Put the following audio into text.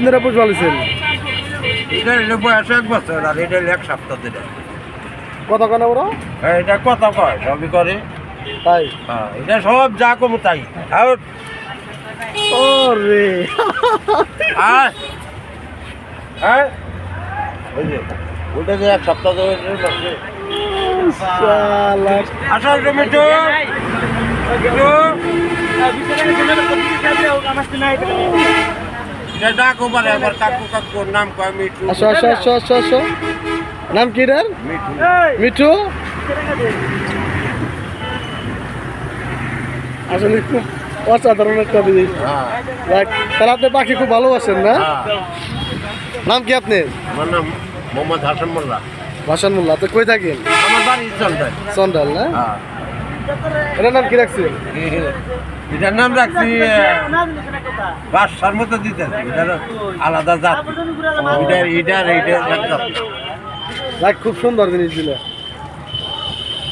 কতদিন ধরে পশু পালিছেন এটা হলো বয়স এক বছর আর এটা হলো এক সপ্তাহ ধরে কত কেন ওরা হ্যাঁ, এটা কথা কয় সবই করে তাই হ্যাঁ এটা সব যা কমু তাই আর ও রে আর হ্যাঁ ওই যে যে এক সপ্তাহ ধরে বসে। শালা আসল টমেটো টমেটো এটা ডাকো আবার কাকু কাকুর নাম কয় মিঠু? আসো আসো আসো আসো আসো। নাম কি রে? মিঠু। মিঠু? আসলে খুব অসাধারণ একটা জিনিস হ্যাঁ। তাহলে আপনি পাখি খুব ভালোবাসেন না? হ্যাঁ। নাম কি আপনি আমার নাম মোহাম্মদ হাসান মোল্লা। ভাসান মোল্লা তো কই থাকেন? আমার বাড়ি চলবে চন্ডাল না? হ্যাঁ। এটার নাম কি রাখছি? এটার নাম রাখছি বাদশার মতো দিতে আলাদা জাত। এটার এটার এইটার জাত। খুব সুন্দর জিনিস দিলে